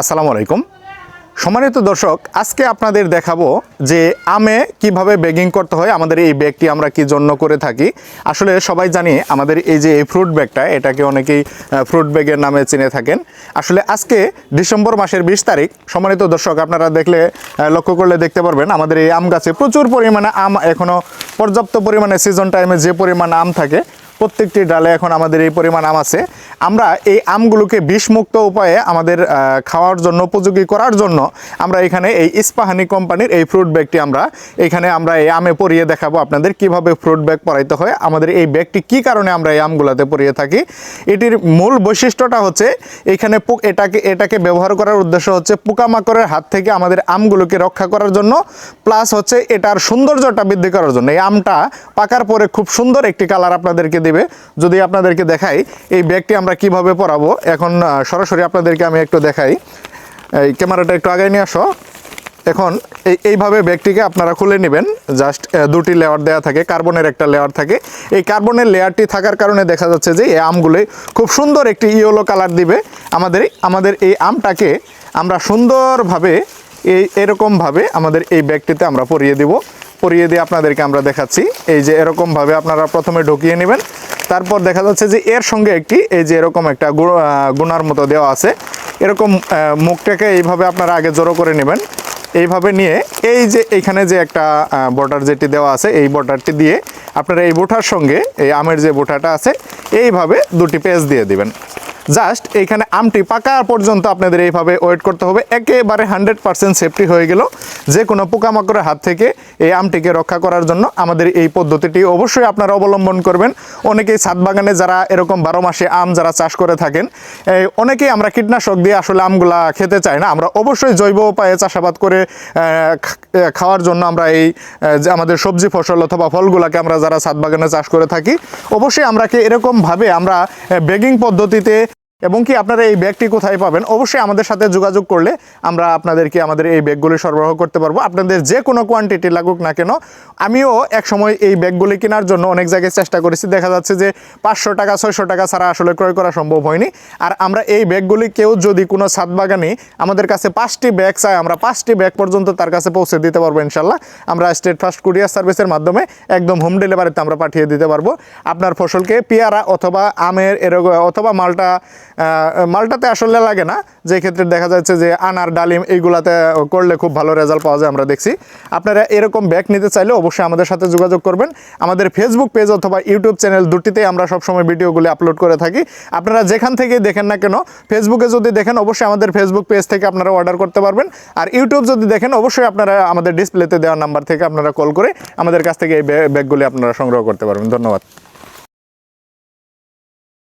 আসসালামু আলাইকুম। সম্মানিত দর্শক, আজকে আপনাদের দেখাবো যে আমে কীভাবে ব্যাগিং করতে হয়, আমাদের এই ব্যাগটি আমরা কি জন্য করে থাকি। আসলে সবাই জানি আমাদের এই যে এই ফ্রুট ব্যাগটা, এটাকে অনেকেই ফ্রুট ব্যাগের নামে চিনে থাকেন। আসলে আজকে ডিসেম্বর মাসের বিশ তারিখ, সম্মানিত দর্শক, আপনারা দেখলে লক্ষ্য করলে দেখতে পারবেন, আমাদের এই আম গাছে প্রচুর পরিমাণে আম এখনও পর্যাপ্ত পরিমাণে সিজন টাইমে যে পরিমাণ আম থাকে প্রত্যেকটি ডালে এখন আমাদের এই পরিমাণ আম আছে। আমরা এই আমগুলোকে বিষমুক্ত উপায়ে আমাদের খাওয়ার জন্য, উপযোগী করার জন্য আমরা এখানে এই ইস্পাহানি কোম্পানির এই ফ্রুট ব্যাগটি আমরা এখানে আমরা এই আমে পরিয়ে দেখাবো আপনাদের কীভাবে ফ্রুট ব্যাগ পরাইতে হয়, আমাদের এই ব্যাগটি কি কারণে আমরা এই আমগুলোতে পরিয়ে থাকি। এটির মূল বৈশিষ্ট্যটা হচ্ছে এখানে এটাকে এটাকে ব্যবহার করার উদ্দেশ্য হচ্ছে পোকামাকড়ের হাত থেকে আমাদের আমগুলোকে রক্ষা করার জন্য প্লাস হচ্ছে এটার সৌন্দর্যটা বৃদ্ধি করার জন্য। এই আমটা পাকার পরে খুব সুন্দর একটি কালার আপনাদেরকে দেবে। যদি আপনাদেরকে দেখাই, এই ব্যাগটি আমরা কীভাবে পরাবো, এখন সরাসরি আপনাদেরকে আমি একটু দেখাই। এই ক্যামেরাটা একটু আগে নিয়ে আসো। এখন, এই, এইভাবে ব্যাগটিকে আপনারা খুলে নেবেন। জাস্ট দুটি লেয়ার দেওয়া থাকে, কার্বনের একটা লেয়ার থাকে। এই কার্বনের লেয়ারটি থাকার কারণে দেখা যাচ্ছে যে, এই আমগুলোই খুব সুন্দর একটি ইয়েলো কালার দিবে। আমাদের আমাদের এই আমটাকে আমরা সুন্দরভাবে, এই, এরকমভাবে আমাদের এই ব্যাগটিতে আমরা পরিয়ে দিব। পরিয়ে দিয়ে আপনাদেরকে আমরা দেখাচ্ছি। এই যে এরকমভাবে আপনারা প্রথমে ঢুকিয়ে নেবেন। তারপর দেখা যাচ্ছে যে এর সঙ্গে একটি এই যে এরকম একটা গু- আহ, গুনার মতো দেওয়া আছে। এরকম মুখটাকে এইভাবে আপনারা আগে জড়ো করে নেবেন। এইভাবে নিয়ে এই যে এইখানে যে একটা বর্ডার যেটি দেওয়া আছে এই বর্ডারটি দিয়ে আপনারা এই বোঠার সঙ্গে এই আমের যে বোঠাটা আছে এইভাবে দুটি পেজ দিয়ে দিবেন। জাস্ট এইখানে আমটি পাকা পর্যন্ত আপনাদের এইভাবে ওয়েট করতে হবে। একেবারে হান্ড্রেড পার্সেন্ট সেফটি হয়ে গেল। যে কোনো পোকামাকড়ের হাত থেকে এই আমটিকে রক্ষা করার জন্য আমাদের এই পদ্ধতিটি অবশ্যই আপনারা অবলম্বন করবেন। অনেকেই ছাদ বাগানে যারা এরকম বারো মাসে আম যারা চাষ করে থাকেন অনেকেই আমরা কীটনাশক দিয়ে আসলে আমগুলা খেতে চাই না। আমরা অবশ্যই জৈব উপায়ে চাষাবাদ করে খাওয়ার জন্য আমরা এই যে আমাদের সবজি ফসল অথবা ফলগুলাকে আমরা যারা ছাদ বাগানে চাষ করে থাকি, অবশ্যই আমরা কি এরকমভাবে আমরা বেগিং পদ্ধতিতে এবং কি আপনারা এই ব্যাগটি কোথায় পাবেন? অবশ্যই আমাদের সাথে যোগাযোগ করলে আমরা আপনাদেরকে আমাদের এই ব্যাগগুলি সরবরাহ করতে পারব। আপনাদের যে কোনো কোয়ান্টিটি লাগুক না কেন, আমিও এক সময় এই ব্যাগগুলি কেনার জন্য অনেক জায়গায় চেষ্টা করেছি। দেখা যাচ্ছে যে পাঁচশো টাকা, ছয়শো টাকা ছাড়া আসলে ক্রয় করা সম্ভব হয়নি। আর আমরা এই ব্যাগগুলি কেউ যদি কোনো ছাদ বাগানে আমাদের কাছে পাঁচটি ব্যাগ চাই আমরা পাঁচটি ব্যাগ পর্যন্ত তার কাছে পৌঁছে দিতে পারব ইনশাল্লাহ আমরা স্টেট ফার্স্ট কুরিয়ার সার্ভিসের মাধ্যমে একদম হোম ডেলিভারিতে আমরা পাঠিয়ে দিতে পারব। আপনার ফসলকে পেয়ারা অথবা আমের এরকম অথবা মালটা মালটাতে আসলে লাগে না। যে ক্ষেত্রে দেখা যাচ্ছে যে আনার, ডালিম এইগুলাতে করলে খুব ভালো রেজাল্ট পাওয়া যায় আমরা দেখছি। আপনারা এরকম ব্যাগ নিতে চাইলে অবশ্যই আমাদের সাথে যোগাযোগ করবেন। আমাদের ফেসবুক পেজ অথবা ইউটিউব চ্যানেল দুটিতেই আমরা সবসময় ভিডিওগুলি আপলোড করে থাকি। আপনারা যেখান থেকে দেখেন না কেন ফেসবুকে যদি দেখেন, অবশ্যই আমাদের ফেসবুক পেজ থেকে আপনারা অর্ডার করতে পারবেন। আর ইউটিউব যদি দেখেন, অবশ্যই আপনারা আমাদের ডিসপ্লেতে দেওয়া নাম্বার থেকে আপনারা কল করে আমাদের কাছ থেকে এই ব্যাগগুলি আপনারা সংগ্রহ করতে পারবেন। ধন্যবাদ।